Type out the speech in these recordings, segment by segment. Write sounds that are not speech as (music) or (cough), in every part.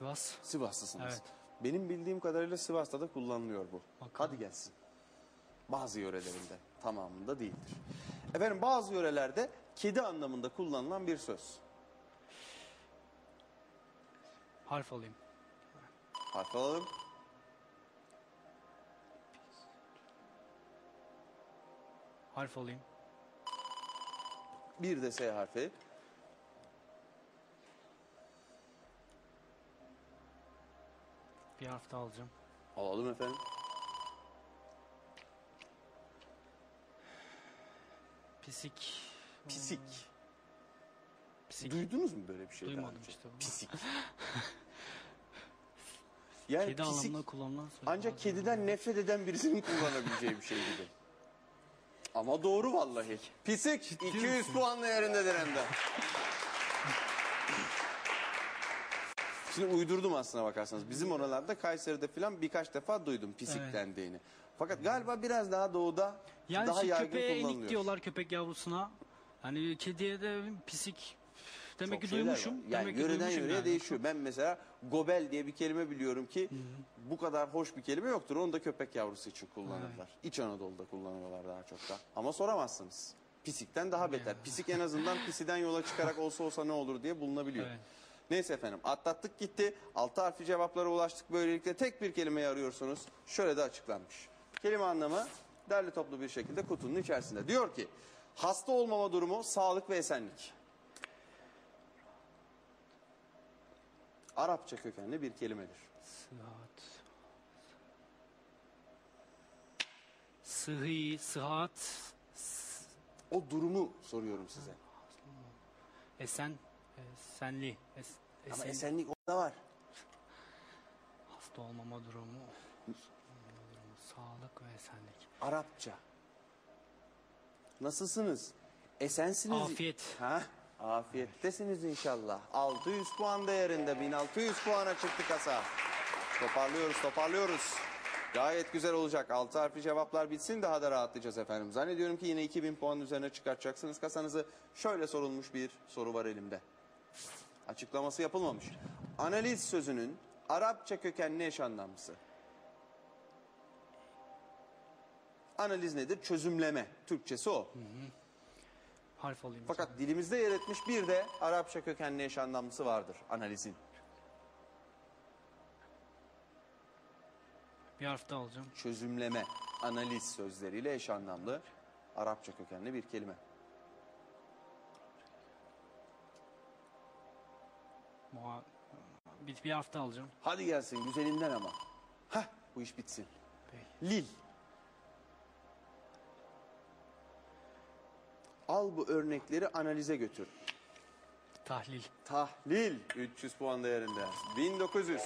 Sivas. Sivaslısınız. Evet. Benim bildiğim kadarıyla Sivas'ta da kullanılıyor bu. Bakalım. Hadi gelsin. Bazı yörelerinde tamamında değildir. Efendim bazı yörelerde kedi anlamında kullanılan bir söz. Harf alayım. Harf alalım. Harf alayım. Bir de S harfi. Bir harf daha alacağım. Alalım efendim. Pisik. Pisik. Pisik. Duydunuz mu böyle bir şey daha Duymadım önce? işte. Pisik. (laughs) Yani Kedi pisik anlamında kullanılan söz. ancak Bazen- kediden nefret eden birisinin (laughs) kullanabileceği bir şey gibi. Ama doğru vallahi. Pisik 200 puanla yerindedir hem de. (laughs) Şimdi uydurdum aslına bakarsanız. Bizim oralarda Kayseri'de falan birkaç defa duydum pisik Evet. dendiğini. Fakat galiba biraz daha doğuda Yani daha şu yaygın köpeğe kullanılıyor. inik diyorlar köpek yavrusuna. Hani kediye de pisik. Demek Çok ki şeyler duymuşum. var. Yani Demek ki yöreden duymuşum yöreye yani. değişiyor. Ben mesela gobel diye bir kelime biliyorum ki bu kadar hoş bir kelime yoktur. Onu da köpek yavrusu için kullanırlar. İç Anadolu'da kullanıyorlar daha çok da. Ama soramazsınız. Pisikten daha beter. Pisik en azından pisiden yola çıkarak olsa olsa ne olur diye bulunabiliyor. Evet. Neyse efendim atlattık gitti. Altı harfli cevaplara ulaştık. Böylelikle tek bir kelimeyi arıyorsunuz. Şöyle de açıklanmış. Kelime anlamı derli toplu bir şekilde kutunun içerisinde. Diyor ki hasta olmama durumu sağlık ve esenlik. Arapça kökenli bir kelimedir. Sıhhat. Sıhhi, sıhhat, O durumu soruyorum size. esen, esenli, es, Ama esen, esenlik orada var. hasta olmama durumu, olmama durumu, sağlık ve esenlik. Arapça. Nasılsınız? Esensiniz. Afiyet. Ha? Afiyettesiniz inşallah. 600 puan değerinde 1600 puana çıktı kasa. Toparlıyoruz toparlıyoruz. Gayet güzel olacak. 6 harfli cevaplar bitsin daha da rahatlayacağız efendim. Zannediyorum ki yine 2000 puan üzerine çıkartacaksınız kasanızı. Şöyle sorulmuş bir soru var elimde. Açıklaması yapılmamış. Analiz sözünün Arapça kökenli eş anlamlısı. Analiz nedir? Çözümleme. Türkçesi o. Harf alayım. Fakat dilimizde yer etmiş bir de Arapça kökenli eş anlamlısı vardır analizin. Bir harf daha alacağım. Çözümleme, analiz sözleriyle eş anlamlı Arapça kökenli bir kelime. Muha... Bir, bir harf daha alacağım. Hadi gelsin güzelinden ama. Hah bu iş bitsin. Lil. Al bu örnekleri analize götür. Tahlil. Tahlil 300 puan değerinde. 1900.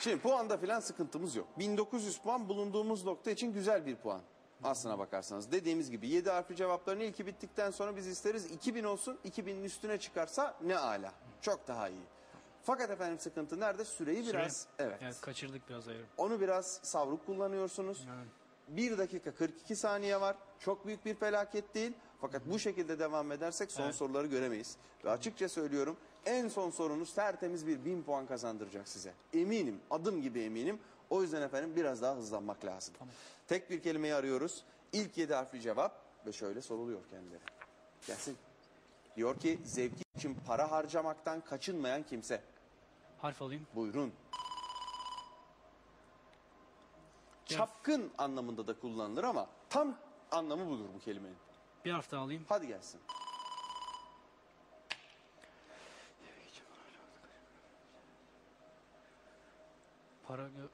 Şimdi puanda filan sıkıntımız yok. 1900 puan bulunduğumuz nokta için güzel bir puan. Aslına bakarsanız dediğimiz gibi 7 harfli cevapların ilki bittikten sonra biz isteriz 2000 olsun 2000'in üstüne çıkarsa ne ala. Çok daha iyi. Fakat efendim sıkıntı nerede? Süreyi biraz Süre. evet. Evet kaçırdık biraz ayırım. Onu biraz savruk kullanıyorsunuz. Evet. 1 dakika 42 saniye var. Çok büyük bir felaket değil. Fakat bu şekilde devam edersek son Evet. soruları göremeyiz. Ve açıkça söylüyorum en son sorunuz tertemiz bir 1000 puan kazandıracak size. Eminim, adım gibi eminim. O yüzden efendim biraz daha hızlanmak lazım. Tek bir kelimeyi arıyoruz. İlk 7 harfli cevap ve şöyle soruluyor kendileri. Gelsin. Diyor ki zevki için para harcamaktan kaçınmayan kimse. Harf alayım. Buyurun. Çapkın anlamında da kullanılır ama tam anlamı budur bu kelimenin. Bir harf daha alayım. Hadi gelsin. Para gö...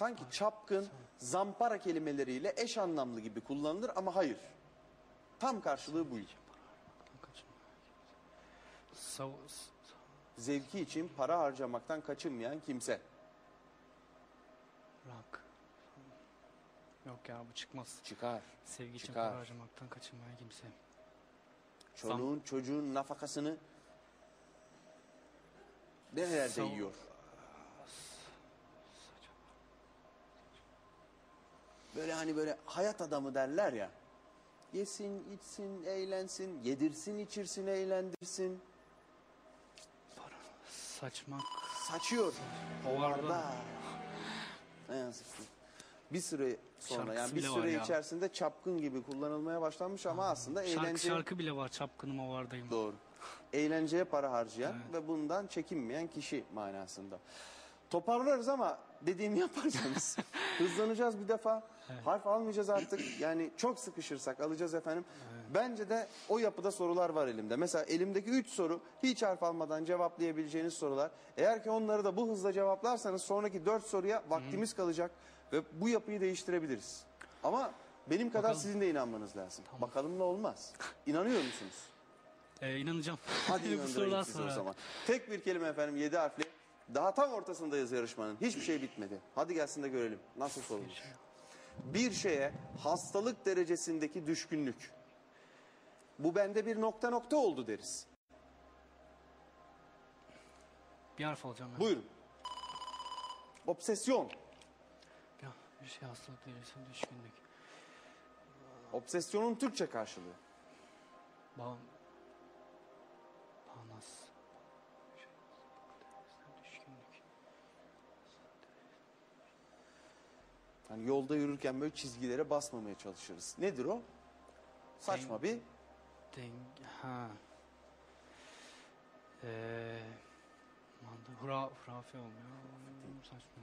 Sanki çapkın, zampara kelimeleriyle eş anlamlı gibi kullanılır ama hayır. Tam karşılığı bu. Zevki için para harcamaktan kaçınmayan kimse. Rak. Yok ya bu çıkmaz. Çıkar. Sevgi için Çıkar. para harcamaktan kaçınmayan kimse. Çoluğun çocuğun nafakasını nerelerde Sav- yiyor? Böyle hani böyle hayat adamı derler ya. Yesin, içsin, eğlensin, yedirsin, içirsin, eğlendirsin. Saçmak. Saçıyor. Hovarda. Ne yazık ki. Bir süre sonra Şarkısı yani bir bile var süre ya. içerisinde çapkın gibi kullanılmaya başlanmış ama aslında Şarkı, eğlence şarkı bile var. Çapkınım ovardayım. doğru. Eğlenceye para harcayan ve bundan çekinmeyen kişi manasında. Toparlarız ama dediğimi yaparsanız (laughs) hızlanacağız bir defa. Harf almayacağız artık. (clears throat) Yani çok sıkışırsak alacağız efendim. Bence de o yapıda sorular var elimde. Mesela elimdeki 3 soru hiç harf almadan cevaplayabileceğiniz sorular. Eğer ki onları da bu hızla cevaplarsanız sonraki 4 soruya vaktimiz kalacak ve bu yapıyı değiştirebiliriz. Ama benim kadar Bakalım. sizin de inanmanız lazım. Bakalım ne olmaz. İnanıyor musunuz? Ee, inanacağım. Hadi (laughs) Bu inandırayım sizi o zaman. Tek bir kelime efendim 7 harfli. Daha tam ortasındayız yarışmanın. Hiçbir şey bitmedi. Hadi gelsin de görelim. Nasıl sorulmuş. Bir şeye hastalık derecesindeki düşkünlük. Bu bende bir nokta nokta oldu deriz. Bir harf alacağım ben. Buyurun. Obsesyon. Ya, bir şey hastalık derecesi düşkünlük. Obsesyonun Türkçe karşılığı. Bağ... Hani yolda yürürken böyle çizgilere basmamaya çalışırız. Nedir o? Saçma bir Deng... Ha. Ee... manda- Hura, hurafe olmuyor. Saçma.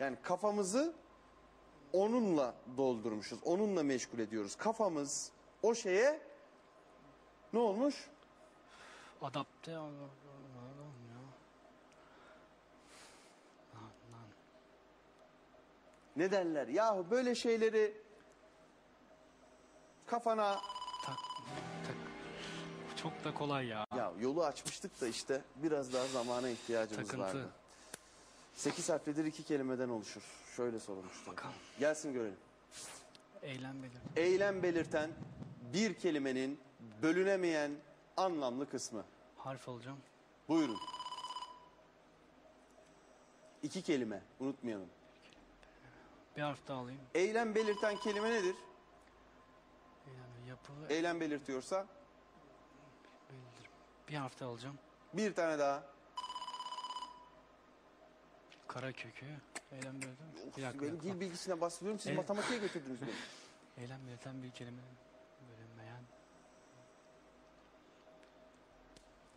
Yani kafamızı onunla doldurmuşuz. Onunla meşgul ediyoruz. Kafamız o şeye ne olmuş? Adapte ol- olmuyor. Ne derler? Yahu böyle şeyleri kafana Tak, tak. Çok da kolay ya. ya yolu açmıştık da işte biraz daha zamana ihtiyacımız Takıntı. vardı. Sekiz harflidir iki kelimeden oluşur. Şöyle sorulmuştu. Bakalım. Gelsin görelim. Eylem belir. Eylem belirten bir kelimenin bölünemeyen anlamlı kısmı. Harf alacağım. Buyurun. İki kelime unutmayalım. Bir harf daha alayım. Eylem belirten kelime nedir? Eylem yapı Eylem belirtiyorsa belirtir. Bir harf daha alacağım. bir tane daha. Kara kökü. Eylem belirten. Bir dakika. Benim dil bilgisine bahsediyorum. Siz Evet. matematiğe götürdünüz beni. (laughs) Eylem belirten bir kelime. Bölünmeyen.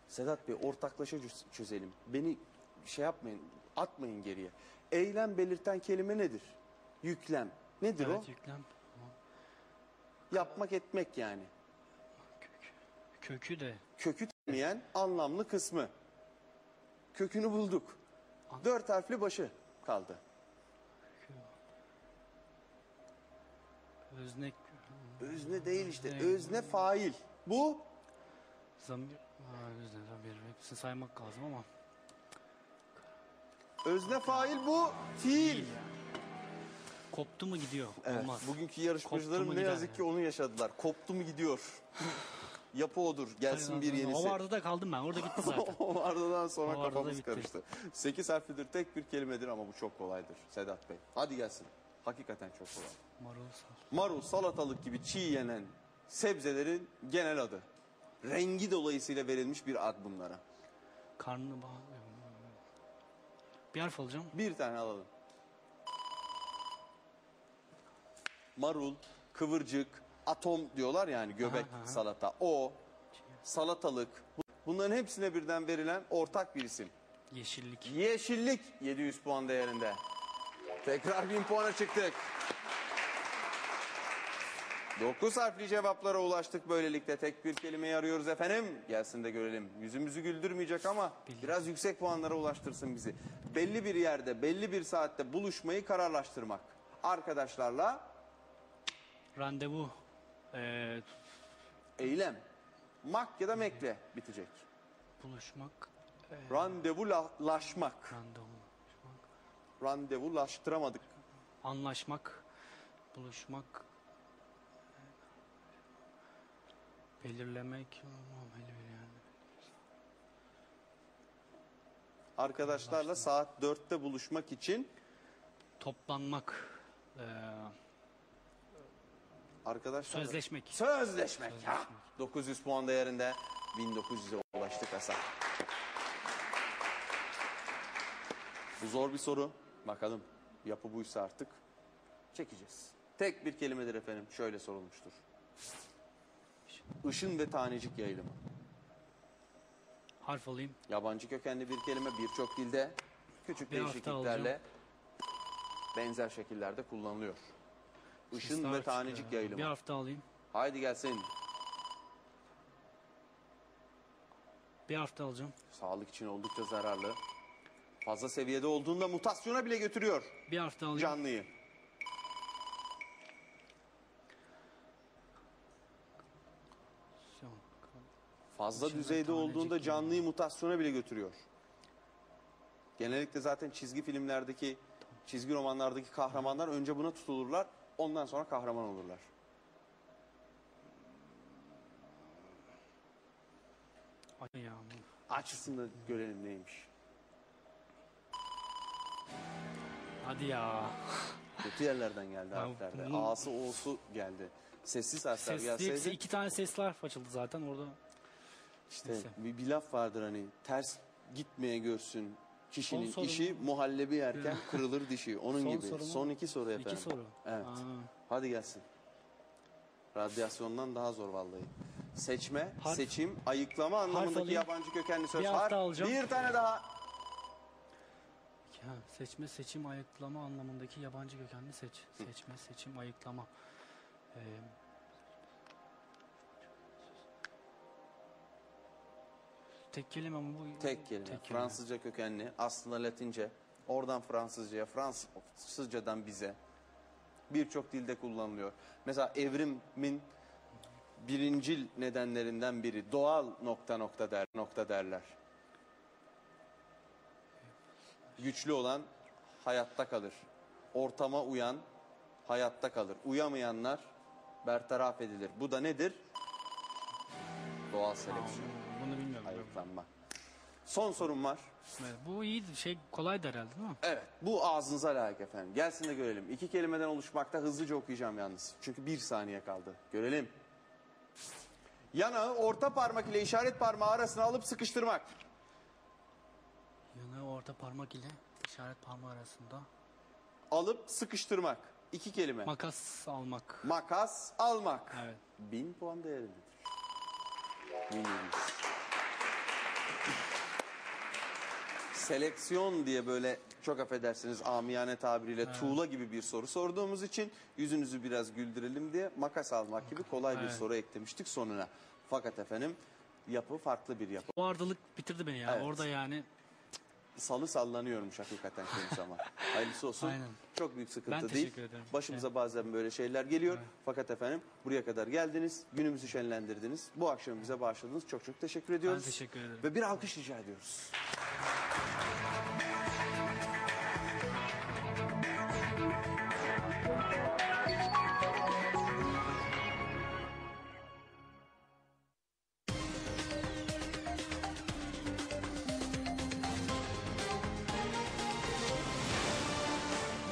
Sedat Bey ortaklaşa çöz- çözelim. Beni şey yapmayın, atmayın geriye. Eylem belirten kelime nedir? Yüklem. Nedir evet o? yüklem. Yapmak etmek yani. Kökü. Kökü de. Kökü demeyen anlamlı kısmı. Kökünü bulduk. Dört harfli başı kaldı. Öznek. Özne değil işte. Özne. Özne fail. Bu Zamir. Özne zamir. Hepsini saymak lazım ama. özne fail bu fiil. Koptu mu gidiyor. Evet, Olmaz. bugünkü yarışmacılarım ne yazık ki onu yaşadılar. Koptu mu gidiyor. (laughs) Yapı odur. Gelsin bir yenisi. O vardı da kaldım ben. Orada gitti zaten. (laughs) o vardıdan sonra O kafamız bitti. karıştı. Sekiz harflidir tek bir kelimedir ama bu çok kolaydır Sedat Bey. Hadi gelsin. Hakikaten çok kolay. Marul sal. Marul, salatalık gibi çiğ yenen sebzelerin genel adı. Rengi dolayısıyla verilmiş bir ad bunlara. Karnını bağ. Bir harf alacağım. Bir tane alalım. Marul, kıvırcık, atom diyorlar yani göbek Aha, aha. salata. O, salatalık. bu- Bunların hepsine birden verilen ortak bir isim. Yeşillik. Yeşillik 700 puan değerinde. Tekrar 1000 puana çıktık. 9 harfli cevaplara ulaştık böylelikle. Tek bir kelimeyi arıyoruz efendim. Gelsin de görelim. Yüzümüzü güldürmeyecek ama biraz yüksek puanlara ulaştırsın bizi. Belli bir yerde, belli bir saatte buluşmayı kararlaştırmak. Arkadaşlarla Randevu. Ee, eylem. Mak ya da mekle bitecek. buluşmak. Ee, Randevulaşmak. randevu. Randevulaştıramadık. Anlaşmak. Buluşmak. Belirlemek. Aman, belirleyen. Arkadaşlarla saat 4'te buluşmak için Toplanmak. Ee, arkadaşlar sözleşmek. Sözleşmek. Sözleşmek. Ha, 900 puan değerinde 1900'e ulaştık Hasan. Bu zor bir soru. Bakalım yapı buysa artık çekeceğiz. Tek bir kelimedir efendim. Şöyle sorulmuştur. Işın ve tanecik yayılımı. Harf alayım. Yabancı kökenli bir kelime birçok dilde küçük Bir değişikliklerle benzer şekillerde kullanılıyor. Işın ve tanecik çıkıyor. Bir yayılımı. hafta alayım. Haydi gelsin. Bir hafta alacağım. Sağlık için oldukça zararlı. Fazla seviyede olduğunda mutasyona bile götürüyor Bir hafta alayım. canlıyı. Fazla düzeyde tanecik olduğunda canlıyı mutasyona bile götürüyor. Genellikle zaten çizgi filmlerdeki, çizgi romanlardaki kahramanlar önce buna tutulurlar. Ondan sonra kahraman olurlar. Açısını da görelim neymiş. Hadi ya. Kötü yerlerden geldi harflerde. bunu- A'sı O'su geldi. Sessiz harfler Sesli hepsi gelseydi. iki tane sesli harf açıldı zaten orada. İşte Neyse. bir, bir laf vardır hani ters gitmeye görsün kişinin Son işi muhallebi yerken kırılır dişi. (laughs) Onun Son gibi. soru mu? Son iki soru efendim. İki soru. Evet. Aa, Hadi gelsin. Radyasyondan daha zor vallahi. Seçme, Harf- seçim, ayıklama anlamındaki alayım. yabancı kökenli söz. Bir Harf. alacağım. Bir tane daha. ya, seçme, seçim, ayıklama anlamındaki yabancı kökenli seç. Seçme, seçim, ayıklama. Ee, tek kelime mi bu? Tek kelime. Fransızca kökenli. Aslında Latince. Oradan Fransızcaya, Fransızcadan bize. Birçok dilde kullanılıyor. Mesela evrimin birincil nedenlerinden biri doğal nokta nokta der nokta derler. Güçlü olan hayatta kalır. Ortama uyan hayatta kalır. Uyamayanlar bertaraf edilir. Bu da nedir? Doğal seleksiyon. Ayıklanma. Son sorum var. Evet, bu iyi şey kolaydı herhalde değil mi? Evet bu ağzınıza layık efendim. Gelsin de görelim. İki kelimeden oluşmakta hızlıca okuyacağım yalnız. Çünkü bir saniye kaldı. Görelim. Yanağı orta parmak ile işaret parmağı arasına alıp sıkıştırmak. Yanağı orta parmak ile işaret parmağı arasında. Alıp sıkıştırmak. İki kelime. Makas almak. Makas almak. Evet. Bin puan değerindedir. Bin Seleksiyon diye böyle çok affedersiniz amiyane tabiriyle tuğla gibi bir soru sorduğumuz için yüzünüzü biraz güldürelim diye makas almak gibi kolay bir Evet. soru eklemiştik sonuna. Fakat efendim yapı farklı bir yapı. O ardılık bitirdi beni ya. Evet. Orada yani Salı sallanıyormuş hakikaten kendisi ama. (laughs) Hayırlısı olsun. Aynen. Çok büyük sıkıntı Ben değil. ederim. Başımıza bazen böyle şeyler geliyor. Fakat efendim buraya kadar geldiniz. Günümüzü şenlendirdiniz. Bu akşam bize bağışladınız. Çok çok teşekkür ediyoruz. ben teşekkür ederim. Ve bir alkış rica ediyoruz.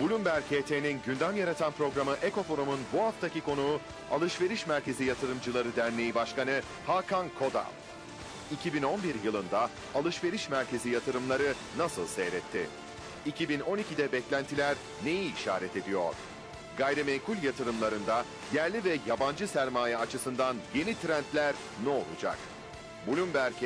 Bloomberg HT'nin gündem yaratan programı Ekoforum'un bu haftaki konuğu Alışveriş Merkezi Yatırımcıları Derneği Başkanı Hakan Kodal. 2011 yılında alışveriş merkezi yatırımları nasıl seyretti? 2012'de beklentiler neyi işaret ediyor? Gayrimenkul yatırımlarında yerli ve yabancı sermaye açısından yeni trendler ne olacak? Bloomberg